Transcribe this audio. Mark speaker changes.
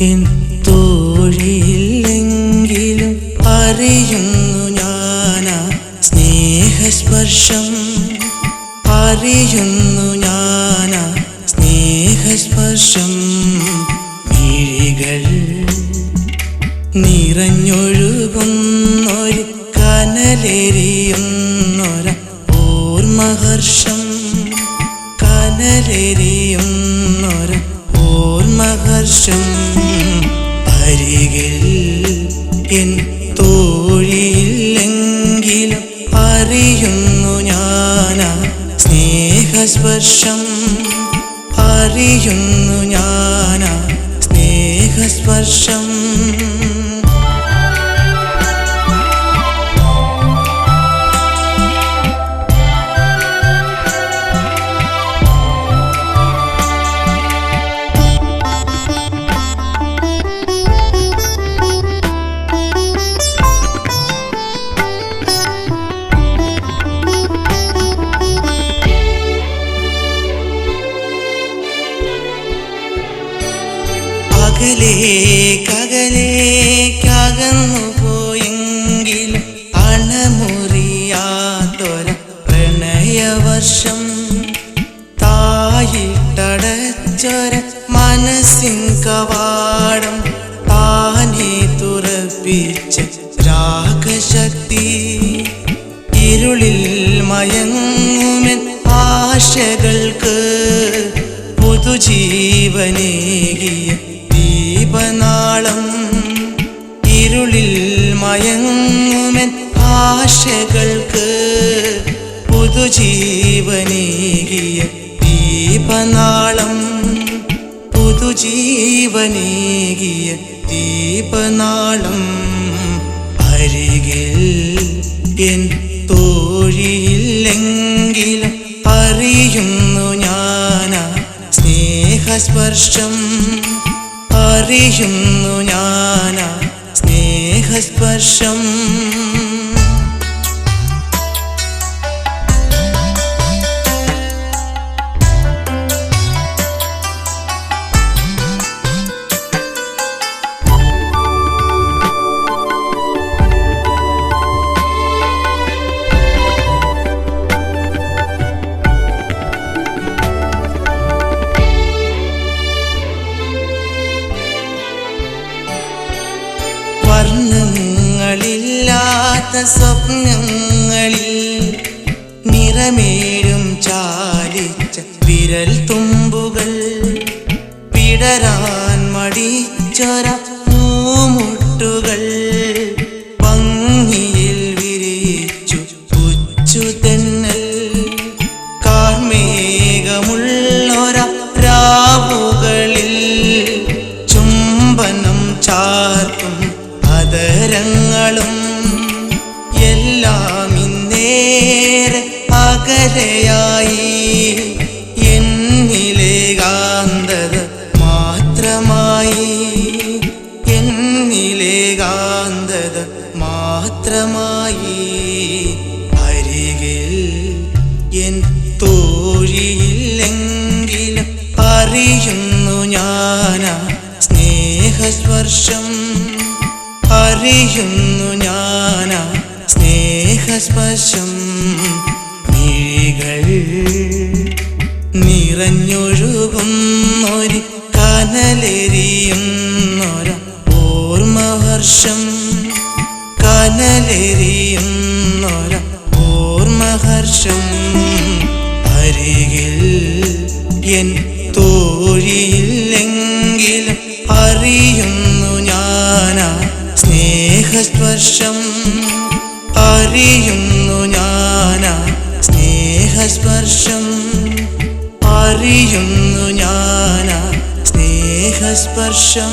Speaker 1: തോഴിയില്ലെങ്കിലും അറിയുന്നു ഞാനാ സ്നേഹസ്പർശം. അറിയുന്നു ഞാനാ സ്നേഹസ്പർശം. മിഴികൾ നിറഞ്ഞൊഴുകുന്നൊരു കനലെരിയുന്നൊര ഓർമഹർഷം. കനലെരിയുന്നൊര ഓർമ്മഹർഷം അരികിൽ എൻ തോഴിയില്ലെങ്കിലും അറിയുന്നു ഞാനാ. സ്നേഹസ്പർശം അറിയുന്നു ഞാനാ. സ്നേഹസ്പർശം അകലേക്കകലേക്കകന്നു പോയെങ്കിലും അണമുറിയാത്തൊര പ്രണയവർഷം തായിട്ടടച്ചൊര മനസ്സിൻ കവാടം താനെ തുറപ്പിച്ച രാഗശക്തി ഇരുളിൽ മയങ്ങുമെൻ ആശകൾക്ക് പുതുജീവനേകിയ മയങ്ങുമെൻ ആശകൾക്ക് പുതുജീവനീകിയ ദീപനാളം. പുതുജീവനീകിയ ദീപനാളം. അരികിൽ എൻ തോഴിയില്ലെങ്കിലും അറിയുന്നു ഞാനാ സ്നേഹസ്പർശം. അറിയുന്നു ഞാനാ സ്നേഹസ്പർശം സ്വപ്നങ്ങളിൽ നിറമേഴും ചാലിച്ച വിരൽ തുമ്പുകൾ. പിടരാൻ മടിച്ചൊര അകലെയായി എന്നിലെ കാന്തത മാത്രമായി. എന്നിലെ കാന്തത മാത്രമായി. അരികിൽ എൻ തോഴിയില്ലെങ്കിലും അറിയുന്നു ഞാനാ സ്നേഹസ്പർശം. അറിയുന്നു ഞാനാ സ്നേഹസ്പർശം. മിഴികൾ നിറഞ്ഞൊഴുകുന്നൊരു കനലെരിയുന്നൊര ഓർമ്മഹർഷം കനലെരിയുന്നൊര ഓർമ്മഹർഷം അരികിൽ എൻ തോഴിയില്ലെങ്കിലും അറിയുന്നു ഞാനാ സ്നേഹസ്പർശം. അറിയുന്നു സ്നേഹസ്പർശം അറിയുന്നു ഞാനാ. സ്നേഹസ്പർശം